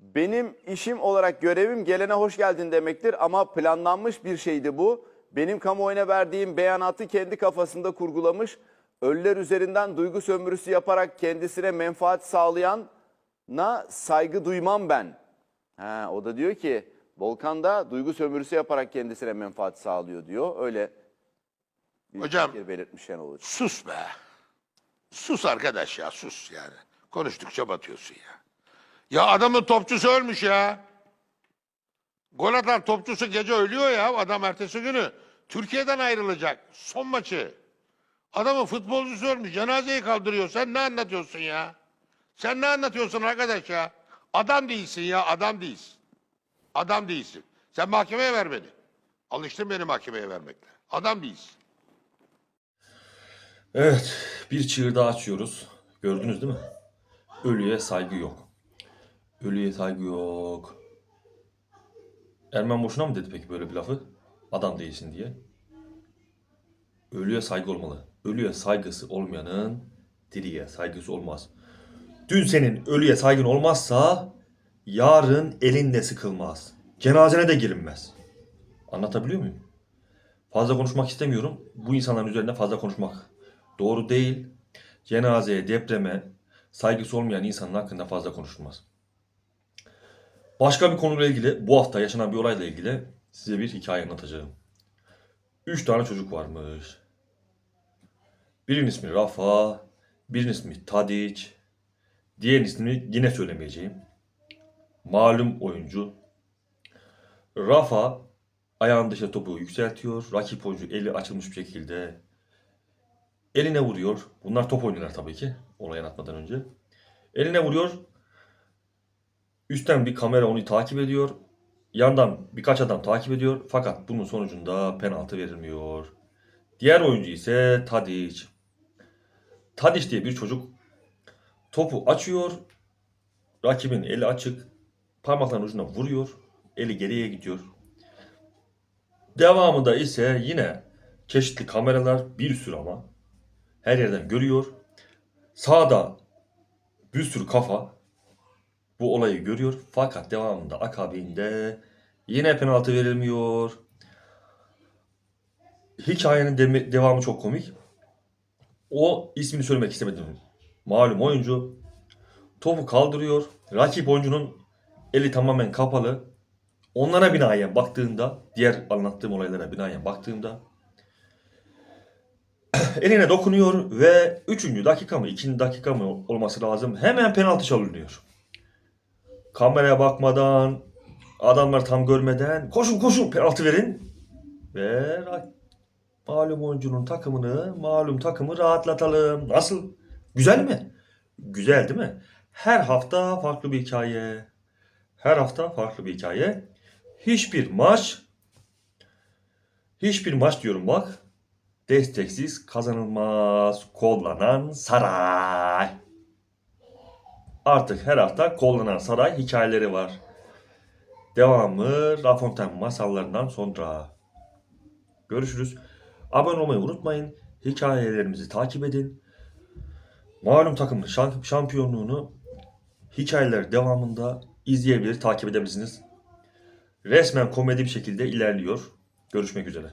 Benim işim olarak görevim gelene hoş geldin demektir ama planlanmış bir şeydi bu. Benim kamuoyuna verdiğim beyanatı kendi kafasında kurgulamış. Ölüler üzerinden duygu sömürüsü yaparak kendisine menfaat sağlayana saygı duymam ben. Ha, o da diyor ki Volkan da duygu sömürüsü yaparak kendisine menfaat sağlıyor diyor. Öyle bir Hocam- fikir belirtmiş Şenol Hoca. Sus be. Sus arkadaş ya sus yani. Konuştukça batıyorsun ya. Ya adamın topçusu ölmüş ya. Gol atan topçusu gece ölüyor ya adam ertesi günü. Türkiye'den ayrılacak. Son maçı. Adamın futbolcusu ölmüş. Cenazeyi kaldırıyor. Sen ne anlatıyorsun ya? Sen ne anlatıyorsun arkadaş ya? Adam değilsin ya adam değilsin. Adam değilsin. Sen mahkemeye ver beni. Alıştın beni mahkemeye vermekle. Adam değilsin. Evet, bir çığır daha açıyoruz. Gördünüz değil mi? Ölüye saygı yok. Ölüye saygı yok. Ermen boşuna mı dedi peki böyle bir lafı? Adam değilsin diye. Ölüye saygı olmalı. Ölüye saygısı olmayanın diriye saygısı olmaz. Dün senin ölüye saygın olmazsa yarın elinde sıkılmaz. Cenazene de girilmez. Anlatabiliyor muyum? Fazla konuşmak istemiyorum. Bu insanların üzerinde fazla konuşmak doğru değil. Cenazeye, depreme saygısı olmayan insanın hakkında fazla konuşulmaz. Başka bir konuyla ilgili, bu hafta yaşanan bir olayla ilgili size bir hikaye anlatacağım. Üç tane çocuk varmış. Birinin ismi Rafa, birinin ismi Tadiç, diğer ismini yine söylemeyeceğim. Malum oyuncu. Rafa ayağın dışa topu yükseltiyor. Rakip oyuncu eli açılmış bir şekilde eline vuruyor. Bunlar top oynuyorlar tabii ki. Olay anlatmadan önce. Eline vuruyor. Üstten bir kamera onu takip ediyor. Yandan birkaç adam takip ediyor. Fakat bunun sonucunda penaltı verilmiyor. Diğer oyuncu ise Tadic. Tadic diye bir çocuk topu açıyor. Rakibin eli açık. Parmaklarının ucuna vuruyor. Eli geriye gidiyor. Devamında ise yine çeşitli kameralar bir sürü ama her yerden görüyor. Sağda bir sürü kafa bu olayı görüyor. Fakat devamında akabinde yine penaltı verilmiyor. Hikayenin demi- devamı çok komik. O ismini söylemek istemedim. Malum oyuncu topu kaldırıyor. Rakip oyuncunun eli tamamen kapalı. Onlara binaen baktığında, diğer anlattığım olaylara binaen baktığımda eline dokunuyor ve 3. dakika mı 2. dakika mı olması lazım hemen penaltı çalınıyor. Kameraya bakmadan adamlar tam görmeden koşun koşun penaltı verin ve malum oyuncunun takımını malum takımı rahatlatalım. Nasıl? Güzel mi? Güzel değil mi? Her hafta farklı bir hikaye. Her hafta farklı bir hikaye. Hiçbir maç hiçbir maç diyorum bak desteksiz kazanılmaz. Kollanan saray. Artık her hafta kollanan saray hikayeleri var. Devamı La Fontaine masallarından sonra. Görüşürüz. Abone olmayı unutmayın. Hikayelerimizi takip edin. Malum takımın şamp- şampiyonluğunu hikayeler devamında izleyebilir, takip edebilirsiniz. Resmen komedi bir şekilde ilerliyor. Görüşmek üzere.